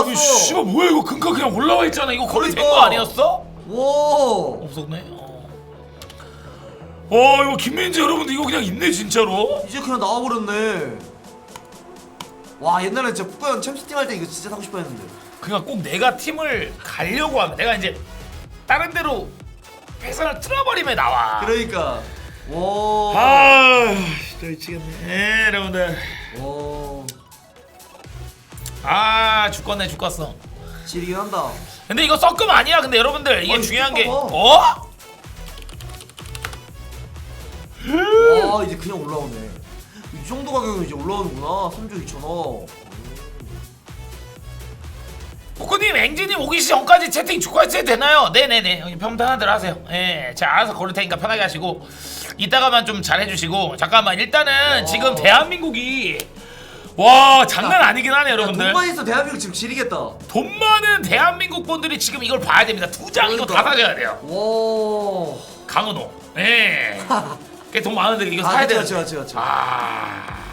아니 씨발 뭐야 이거 금가 그냥 올라와 있잖아 이거 거의 된 거 그러니까. 아니었어? 와. 없었네 어. 어 이거 김민재 여러분들 이거 그냥 있네 진짜로 이제 그냥 나와버렸네. 와 옛날에 진짜 북한 챔스팀 할때 이거 진짜 사고 싶어했는데. 그러니까 꼭 내가 팀을 가려고 하면 내가 이제 다른 데로 회선을 틀어버리면 나와 그러니까. 와. 아 진짜 미치겠네 예 여러분들 와. 아 죽겠네 죽겠어 지리긴 한다. 근데 이거 섞음 아니야 근데 여러분들 이게 아니, 중요한 게 봐봐. 어? 와 이제 그냥 올라오네. 이 정도 가격이면 이제 올라오는구나. 3조 2천원. 복구님 engine 오기 전까지 채팅 축하해도 되나요? 네네네 형님 편하들 하세요 예 제가 알아서 걸을 테니까 편하게 하시고 이따가만 좀 잘해주시고 잠깐만 일단은 지금 대한민국이 와 장난 아니긴 하네 여러분들 돈만 있어 대한민국 지금 지리겠다. 돈 많은 대한민국 분들이 지금 이걸 봐야 됩니다 두 장 이거 다 그러니까. 사줘야 돼요 와. 강은호 예. 걔돈 많은데 이거 아, 사야 그치, 돼요 그치, 그치, 그치. 아